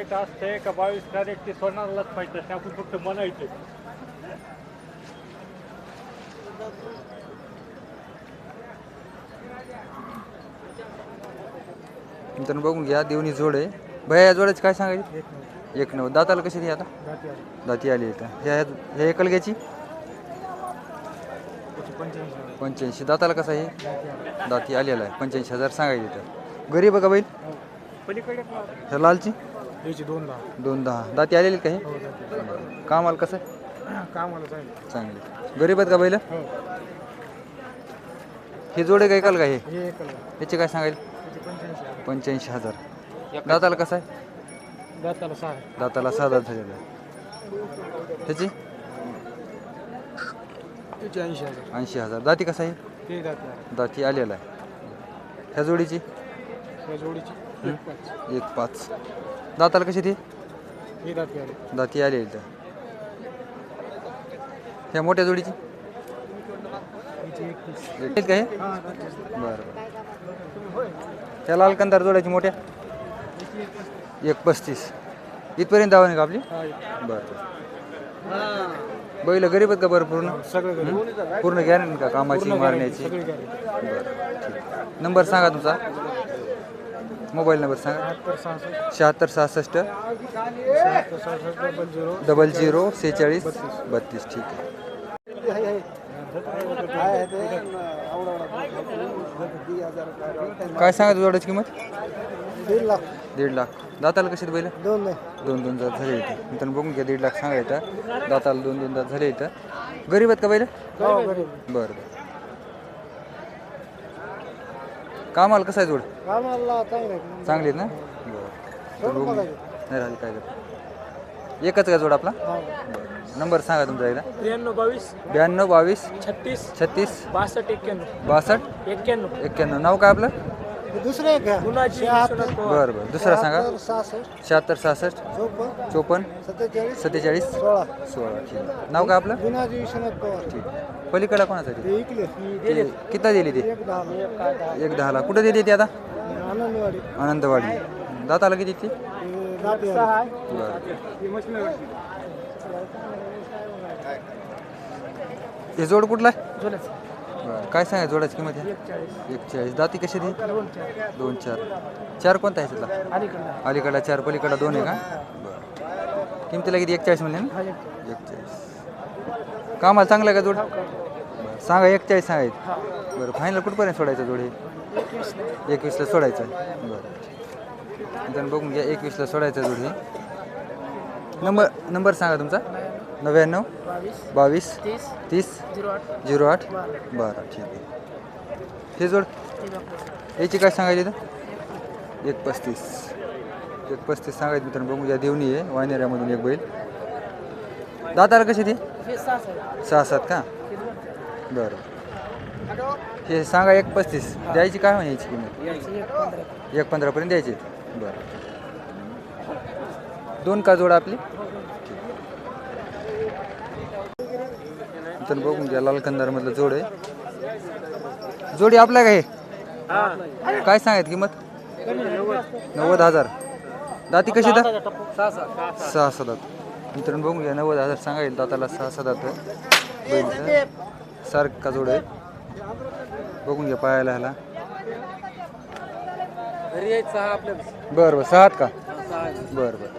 एक असते का बावीस कॅरेट ते सोनारलाच पाहिजे ते आपण फक्त म्हणायचे मित्रांनो बघून घ्या देवणी जोड आहे. भैया या जोडाची काय सांगायची? एक नऊ. दाताला कशी ती आता? दाती आली. इथं ह्या ह्या एकल घ्यायची? पंच्याऐंशी दाताला कसा आहे? दाती आलेला आहे. पंच्याऐंशी हजार सांगायची इथं गरीब आहे का बैल? पलीकडे ह्या लालची? दोन दहा दोन दहा दाती आलेली का हे? कामाला कसं आहे? कामाला जाईल चांगली. गरीब आहेत का बैल? हे. जोडे काय काल का हे? हे एक याचे काय सांगायला त्याची पंच्याऐंशी पंच्याऐंशी हजार. दाताला कसं आहे? दाताला सहा. दाताला सहा दात झालेला आहे त्याची? त्याची ऐंशी हजार. ऐंशी हजार. दाती कसं आहे? ते दात दाती आलेला आहे. ह्या जोडीची? जोडीची. एक पाच. दाताला कशी ती? हे दात आले. दाती तर ह्या मोठ्या जोडीची? त्याची एकतीस. एक काय बरं बरं. त्या लाल कंदार जोडायची मोठ्या? एक पस्तीस. इथपर्यंत दावा नाही का आपली? बरं बरं. बैल गरीब आहेत का बरं पूर्ण? सगळं हं? पूर्ण गॅरंटी का कामाची मारण्याची? सगळी बरं ठीक. नंबर सांगा तुमचा. मोबाईल नंबर सांगा. सहासष्ट शहात्तर सहासष्ट. शहात्तर सहासष्ट डबल झिरो डबल झिरो सेहेचाळीस बत्तीस. ठीक आहे. काय सांगा जोडाची किंमत? दीड लाख. दीड लाख दाताला कशी बैल? दोन दोन दोन दात झाले इथं. मित्रांनो बघून घ्या दीड लाख सांगायचं दाताला दोन दोन दात झाले इथं. गरीब आहेत का बैल? बरं बरं. कामाला कसं आहे जोड? कामाला चांगलं चांगली आहेत ना? बरं. नाही राहिली काय करत एकच का जोड आपला? बरं. नंबर सांगा तुमचा एकदा. त्र्याण्णव बावीस. ब्याण्णव बावीस. छत्तीस. छत्तीस. बासष्ट एक्क्याण्णव. बासष्ट. एक्क्याण्णव. एक्क्याण्णव. नाव काय आपलं? दुसरे बरं बरं. दुसरा सांगा. सहासष्ट. शहात्तर सहासष्ट. चोपन्न. चोपन्न. सत्तेचाळीस. सत्तेचाळीस. सोळा. सोळा ठीक. आहे. नाव काय आपलं? गुणाजी विश्वनाथ पवार. ठीक. पलीकडे कोणासाठी ते? इकले. ते किती दिली ती? एक दहा एक दहाला. कुठं दिली ती आता? आनंदवाडी. आनंदवाडी. दाताला किती ती? बरं. हे जोड कुठला? आहे बरं. काय सांगा जोडाची किंमत आहे? एक चाळीस दाती कशी ती? दोन चार. चार. कोणता आहे त्यातला? अलीकडला. चार पलीकडला दोन आहे का? बरं. किमतीला किती? एक चाळीस म्हणले ना? एक चाळीस कामाला चांगलं आहे का जोड? बरं. सांगा एक चाळीस सांगायचं बरं फायनल कुठपर्यंत सोडायचं जोड हे? एकवीसला. सोडायचं. बरं. बघून घ्या एकवीसला सोडायचं जोड हे. नंबर नंबर सांगा तुमचा. नव्याण्णव बावीस तीस झिरो आठ बरं. ठीक आहे. हे जोड. याची काय सांगायची तर एक पस्तीस. एक पस्तीस सांगायचं मित्रांनो बघून घ्या. देवणी आहे वानेऱ्यामधून एक बैल. दाताला कशी ती? सहा सात का? बरं. हे सांगा एक पस्तीस. द्यायची काय म्हणे याची किंमत एक पंधरापर्यंत द्यायची. बरं. दोन का जोड आपली? तर बघून घ्या लाल कंदारमधलं जोड आहे. जोडी आपल्या काय काय सांगायत किंमत? नव्वद हजार. दाती कशी दा सहा सहा दात. मित्रांनो बघून घ्या नव्वद हजार सांगायला दाताला सहा सहा दात सारखा जोड आहे. बघून घ्या पायाला ह्याला. बरं बरं. सहा का? बरं बरं.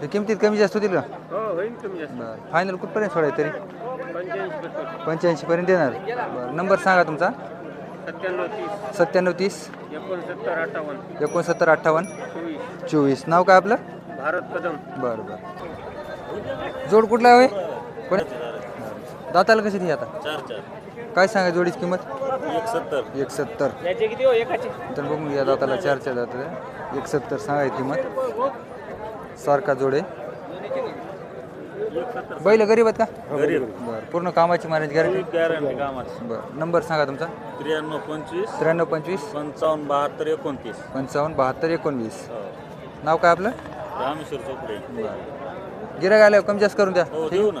हे किमतीत कमी जास्त होतील का? हो बरं. फायनल कुठपर्यंत सोडायचं तरी? पंच्याऐंशी पर्यंत देणार बरं नंबर सांगा तुमचा. सत्त्याण्णव तीस. सत्त्याण्णव तीस. एकोणसत्तर अठ्ठावन्न. एकोणसत्तर अठ्ठावन्न. चोवीस. चोवीस. नाव काय आपलं? भारत कदम. बरं बरं. जोड कुठला आहे होय? कोण? दाताला कशी ती आता? चार चार. काय सांगा जोडीची किंमत? एक सत्तर एक सत्तर याचे किती हो? एकाचे. तर बघून घ्या दाताला चार चार दात एक सत्तर सांगायची किंमत. सारखा जोडे बैल गरीब आहेत का? बरं पूर्ण कामाची मारायची गॅरंटी गॅरंटी कामाची. बरं नंबर सांगा तुमचा. त्र्याण्णव पंचवीस. त्र्याण्णव पंचवीस. पंचावन्न बहात्तर एकोणतीस. पंचावन्न बहात्तर एकोणवीस. नाव काय आपलं? रामेश्वर चोपडे. बरं. गिराग आल्यावर कमी जास्त करून द्या. हो देऊ ना.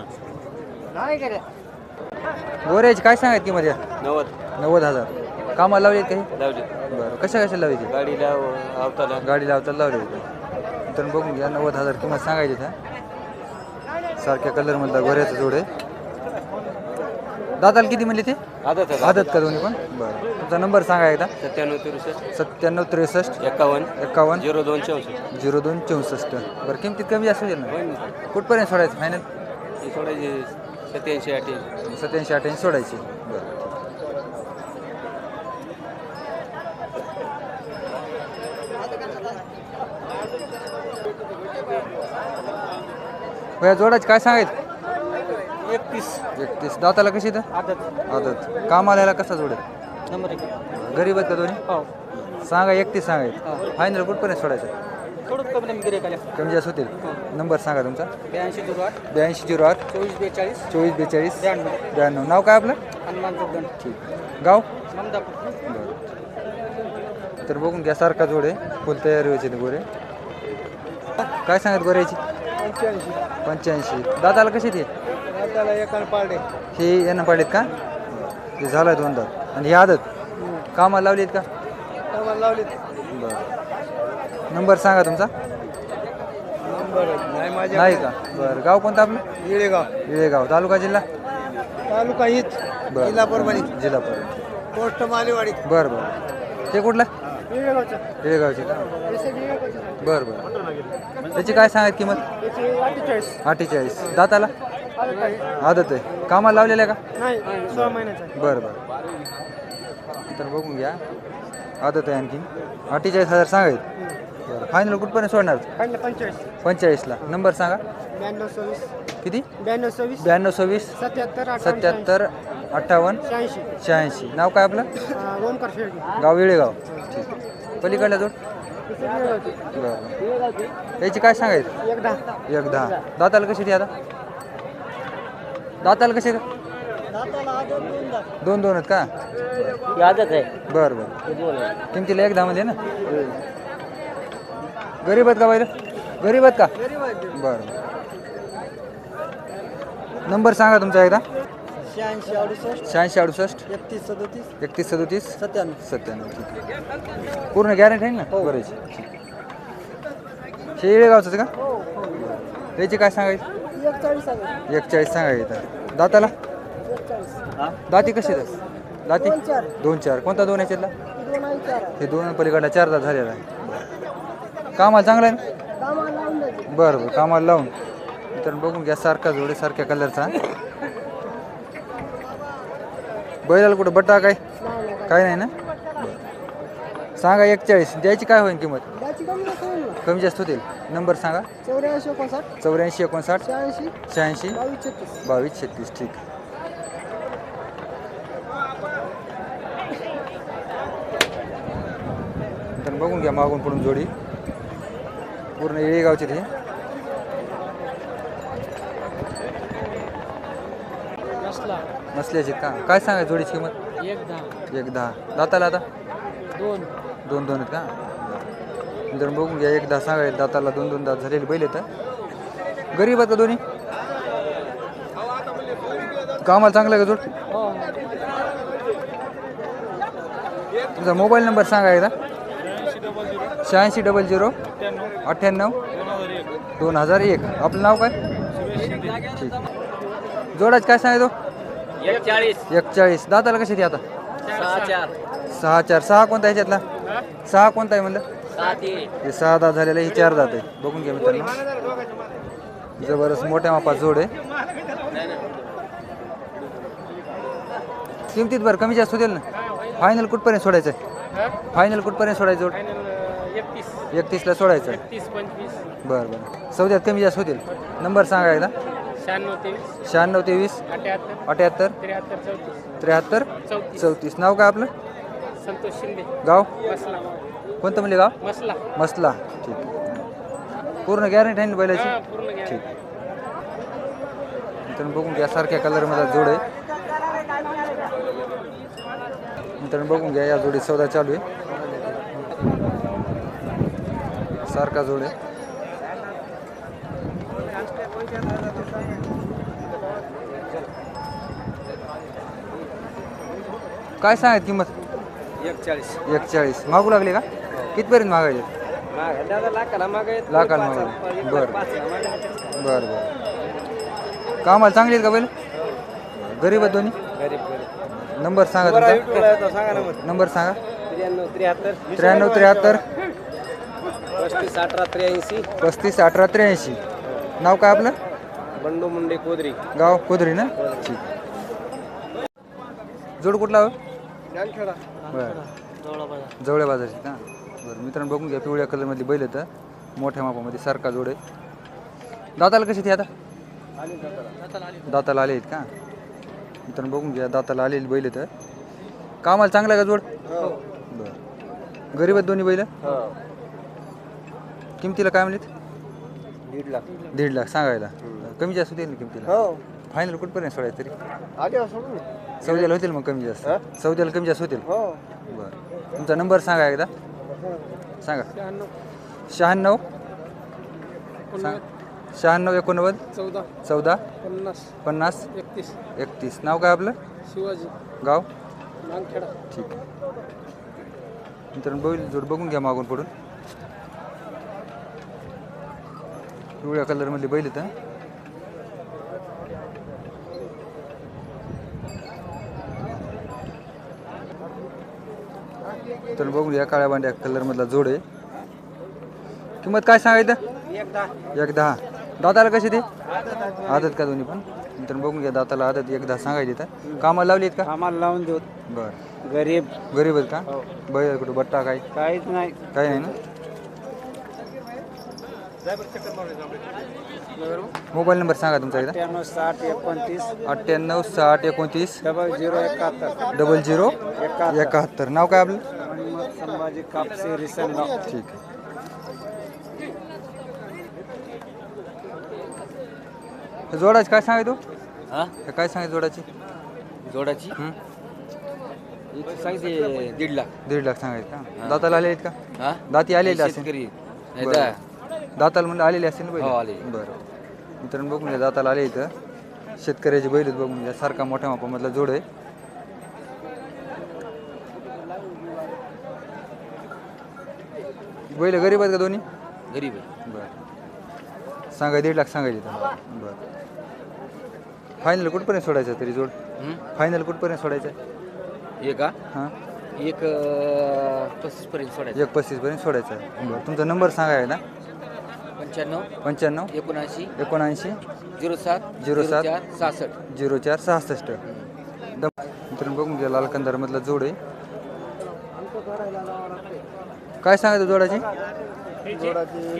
गोऱ्याची काय सांगायची किंमत या नव्वद. नव्वद हजार. कामाला लावले काही? लावली. बरं कशा कशा लावायची गाडीला अवताला गाडी लावता लावले मित्रांनो बघून घ्या नव्वद हजार किंमत सांगायची त्या सारख्या कलरमधला गोऱ्याचा जोड आहे. दादाला किती म्हणले ते? आदत आदत का दोन्ही पण? बरं. तुमचा नंबर सांगा एकदा. सत्त्याण्णव तिरुसष्ट. सत्त्याण्णव त्रेसष्ट. एकावन्न. एकावन्न. झिरो दोन चौसष्ट. झिरो दोन चौसष्ट. बरं किमतीत कमी जास्त होईल ना? कुठपर्यंत सोडायचं? फायनल ही सोडायची सत्याऐंशी अठ्ठ्याऐंशी. सत्याऐंशी अठ्याऐंशी सोडायची. बरं. भैया जोडाची काय सांगायचं? एकतीस. एकतीस. दाताला कशी तर आदत. आदत. कामाला कसा जोडेल? नंबर एक. गरीब आहेत का दोन्ही? हो. सांगा एकतीस सांगायचं. फायनल कुठपर्यंत सोडायचं? थोडं कमी नंबर गिरे आल्या. कमी जास्त होतील. नंबर सांगा तुमचा. ब्याऐंशी झिरो आठ. ब्याऐंशी झिरो आठ. चोवीस बेचाळीस. चोवीस बेचाळीस. ब्याण्णव. ब्याण्णव. नाव काय आपलं? हनुमान चौदन ठीक. गाव? ममदापूर. तर बघून घ्या सारखा जोड आहे. फुल तयारी व्हायची गोरे. काय सांगत गोऱ्याची? पंच्याऐंशी. पंच्याऐंशी दादाला कशी ती त्याला एकाला पाडे हे यांना पाडलेत का? ते झालं दोन दात आणि ही आदत? कामाला लावलीत का? आम्हाला लावले बरं. नंबर सांगा तुमचा. नंबर नाही माझ्या. नाही का? बरं. गाव कोणतं आपलं? येळेगाव. विळेगाव तालुका जिल्हा? तालुका हीच. जिल्हा परभणी. जिल्हा परभणी. पोस्ट मालेवाडी बरं बरं. ते कुठलं? येळेगावचं का? बरं बरं. त्याची काय सांगत किंमत? अठ्ठेचाळीस. दाताला? आदत आहे. कामाला लावलेलं आहे का? नाही महिन्याचा बरं बरं. तर बघून घ्या. आदत आहे आणखी. अठ्ठेचाळीस हजार सांगायत बरं. फायनल कुठपर्यंत सोडणार? पंचेचाळीसला. नंबर सांगा. ब्याण्णव सव्वीस. किती? ब्याण्णव सव्वीस. ब्याण्णव सव्वीस. सत्याहत्तर सत्याहत्तर अठ्ठावन्न? शहाऐंशी. शहाऐंशी. नाव काय आपलं? ओमकार शेळके. गाव वेळेगाव. ठीक पलीकडला जोड. बरं. याची काय सांगायचं? एक दहा. एक दहा. दाताला कशी ती आता? दाताला कशी दोन दोन आहेत का? आदत आहे. बरं बरं. किमतीला एक दहा मध्ये ना? गरीब आहेत का बाहेर गरीब आहेत का? बरं. नंबर सांगा तुमचा एकदा. शहाऐंशी अडुसष्ट. शहाऐंशी अडुसष्ट. एकतीस सदोतीस. एकतीस सदोतीस. सत्त्याण्णव. सत्त्याण्णव ठीक आहे. पूर्ण गॅरंटी आहे ना? बरेच शेळे गावचं का? याची काय सांगायची? एकचाळीस एकचाळीस सांगायचं दाताला? दाती कशी आहेत? दाती? दोन चार. कोणता दोन याच्यातला? दोन आहे चार. हे दोन पलीकडला चार दात झालेला आहे. कामाला चांगला आहे ना? बरं बरं. कामाला लावून. तर बघून घ्या. सारखा जोडे सारख्या कलरचा बैलाला कुठं? बट्टा काय? काय नाही ना? सांगा एकचाळीस. द्यायची काय होईल किंमत? कमी जास्त होतील. नंबर सांगा. चौऱ्याऐंशी एकोणसाठ. चौऱ्याऐंशी एकोणसाठ. शहाऐंशी. शहाऐंशी. बावीस छत्तीस. ठीक. तर बघून घ्या मागून पुढून जोडी. पूर्ण येळेगावची ती. नसला. नसल्याची का? काय सांगायचं जोडीची किंमत? एक दहा. एक दहा. दाताला आता? दोन. दोन दोन आहेत का? जर बघून घ्या एक दहा सांगायचं दाताला दोन दोन दात झालेले बैल आहेत गरीब आहेत का दोन्ही? कामाला चांगलं आहे का जोड? हो. तुमचा मोबाईल नंबर सांगा एकदा. शहाऐंशी डबल झिरो अठ्ठ्याण्णव दोन हजार एक. आपलं नाव काय? ठीक. जोडाच काय सांगायचो? एकचाळीस. एकचाळीस. दाताला कशी ती आता? सहा चार. सहा चार. सहा कोणता आहे ह्याच्यातला सहा कोणता आहे म्हणलं? सहा तीन. हे सहा दात झालेलं आहे, हे चार दात आहे बघून घ्या मित्रांनो. जबरदस्त मोठ्या मापात जोड आहे. किमतीत बरं कमी जास्त होतील ना? फायनल कुठपर्यंत सोडायचं आहे? फायनल कुठपर्यंत सोडायचं जोड? एकतीस. एकतीसला सोडायचं आहे. तीस पंचवीस. बरं बरं. सौद्यात कमी जास्त होतील. नंबर सांगा एकदा. शहाण्णव तेवीस शहाण्णव तेवीस अठ्याहत्तर. अठ्याहत्तर. त्र्याहत्तर चौतीस. त्र्याहत्तर चौतीस. चौतीस. नाव काय आपलं? संतोष शिंदे. गाव? मसला. कोणतं म्हणले गाव? मसला. मसला. ठीक. आहे पूर्ण गॅरंटी आहे ना बैलाची? हा, पूर्ण घ्या ठीक. मित्रांनो बघून घ्या सारख्या कलरमध्ये जोड आहे. मित्रांनो बघून घ्या या जोडीत सौदा चालू आहे. सारखा जोड आहे. काय सांगत किंमत? एकचाळीस. एकचाळीस. मागू लागले का? कितपर्यंत मागायचे? लाखाला मागे लाखाला मागे. बरं. बरं बरं. कामाला चांगली आहेत का बैल? गरीब आहेत दोन्ही? गरीब नंबर सांगा तुमचा. सांगा ना मग. नंबर सांगा. त्र्याण्णव त्र्याहत्तर. त्र्याण्णव त्र्याहत्तर. पस्तीस अठरा त्र्याऐंशी. पस्तीस अठरा त्र्याऐंशी. नाव काय आपलं? बंडू मुंडे कोदरी. गाव कुदरी ना? ठीक. जोड कुठला हो? बरं. जवळ्या बाजारची का? बरं मित्रांनो बघून घ्या पिवळ्या कलरमधली बैल येतं. मोठ्या मापामध्ये सारखा जोड. आहे दाताला कशी ती आता? दाताला आले आहेत का? मित्रांनो बघून घ्या दाताला आलेली बैल येतं. कामाला चांगला आहे का जोड? बरं. गरीब आहेत दोन्ही बैल? किमतीला काय म्हणलीत? दीड लाख. दीड लाख सांगायला. कमी जास्त होतील ना किमतीला? हो. फायनल कुठपर्यंत सोडायचं तरी? आगे सोडून सौद्याला होतील मग कमी जास्त. सौद्याला कमी जास्त होतील? हो. बरं. तुमचा नंबर सांगा एकदा. सांगा. शहाण्णव. सांग. शहाण्णव एकोणनव्वद. चौदा. चौदा. पन्नास. पन्नास. एकतीस. एकतीस. नाव काय आपलं? शिवाजी. गाव? नांदखेडा ठीक. आहे मित्रांनो बैल जोड बघून घ्या मागून पडून पिवळ्या कलरमधली बैल इथं तर बघून घ्या काळ्या बांड्या कलरमधला जोड आहे. किंमत काय सांगायचं एक दहा. दाताला कशी ते? आदत का दोन्ही पण? मित्रांनो बघून घ्या दाताला आदत एक दहा सांगायची तर कामाला लावली आहेत का? आम्हाला लावून देऊ. बरं. गरीब. गरीब आहेत का? बैल कुठं? बट्टा काय? काहीच नाही. काही नाही ना? मोबाईल नंबर सांगा तुमचा एकदा अठ्ठ्याण्णव साठ एकोणतीस. अठ्ठ्याण्णव साठ एकोणतीस. डबल झिरो एकाहत्तर. डबल झिरो एकाहत्तर. नाव काय आपलं? संभाजी कापसे रिसनगाव ठीक आहे. हे जोडाची काय सांगाय तू? हा? हे काय सांगाय जोडाची जोडाची हं? सांगते दीड लाख. दीड लाख सांगायचं का? दाताला आले आहेत का? हा? दाती आलेले असेल. शेतकरी. बरं. दाताला म्हणलं आलेले असेल ना हो, बैल. बरं. मित्रांनो बघून घ्या दाताला आले इथं. शेतकऱ्याची बैल आहेत बघून घ्या. सारखा मोठ्या मापामधला जोड आहे. बैल गरीब आहेत का दोन्ही? गरीब आहे बरं. सांगा दीड लाख सांगायचे तर. बरं. फायनल कुठपर्यंत सोडायचं तरी जोड? फायनल कुठपर्यंत सोडायचं? एक का हां. एक पस्तीस पर्यंत सोडायचं. एक पस्तीसपर्यंत सोडायचं. आहे बरं तुमचा नंबर सांगा आहे ना पंच्याण्णव पंच्याण्णव एकोणऐंशी एकोणऐंशी झिरो सात झिरो सात. चार सहासष्ट. झिरो चार सहासष्ट. दम मित्रांनो बघून घ्या लाल कंदारमधला जोड आहे. काय सांगायचं जोडाची?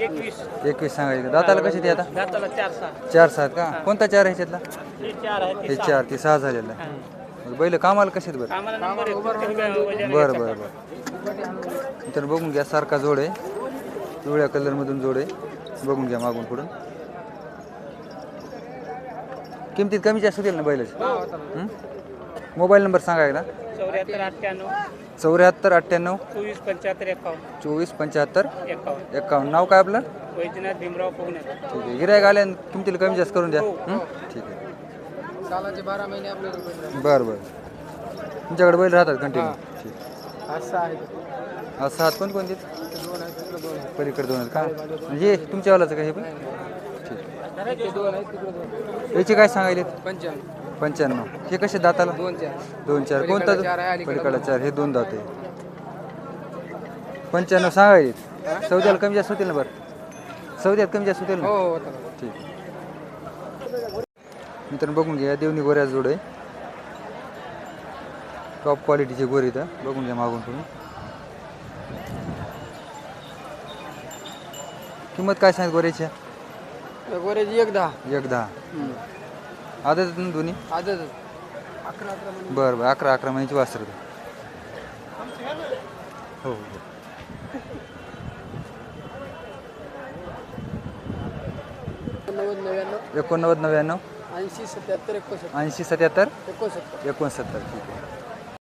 एकवीस. एकवीस सांगायचं. दाताला कशी ती आता? चार आहेत का? कोणता चार आहे ह्याच्यातला हे चार ते सहा झालेला. बैल कामाला कसे आहेत बरं? बरं बरं बरं. तर बघून घ्या सारखा जोड आहे. पिवळ्या कलरमधून जोड आहे. बघून घ्या मागून पुढून किमतीत कमी जास्त होतील ना बैलाची? मोबाईल नंबर सांगा एकदा. चौऱ्याहत्तर अठ्ठ्याण्णव. चौऱ्याहत्तर अठ्ठ्याण्णव चोवीस पंच्याहत्तर एकावन्न. चोवीस पंच्याहत्तर एकावन्न. एकावन्न. नाव काय आपलं? वैजनाथ भीमराव पोहणे ठीक आहे. गिरायक आले किमतीला कमी जास्त करून द्या. हं? ठीक आहे. सालाचे बारा महिने आपल्याकडे बरं बरं. तुमच्याकडे बैल राहतात कंटिन्यू ठीक. असं आहे. आज सात कोण कोणते दोन आहे तिकडे दोन आहे पलीकडे दोन आहेत का? म्हणजे तुमच्यावालाच का हे पण? ठीक. ते दोन आहे तिकडे दोन याचे काय सांगायले पंच्याण्णव पंच्याण्णव. हे कसे दाताला? दोन चार. दोन चार. कोणता? चार आहे, हे दोन दात आहे पंच्याण्णव सांगायचे सौद्याला कमी जास्त होतील ना बरं? सौद्यात कमी जास्त होतील ना? हो हो ठीक मित्रांनो बघून घ्या. देवणी गोऱ्या जोड आहे. टॉप क्वालिटीची गोरी इथं बघून घ्या मागून पुढून किंमत काय सांग गोऱ्याची? गोऱ्याची एक दहा. एक दहा. आदत ना दोन्ही? आदत अकरा अकरा महिने. बरं बरं. अकरा अकरा महिन्याची वासर हो हो. नव्वद नव्याण्णव. एकोणनव्वद नव्याण्णव. ऐंशी सत्याहत्तर एकोणसत्तर. ऐंशी सत्याहत्तर. एकोणसत्तर. एकोणसत्तर. ठीक आहे.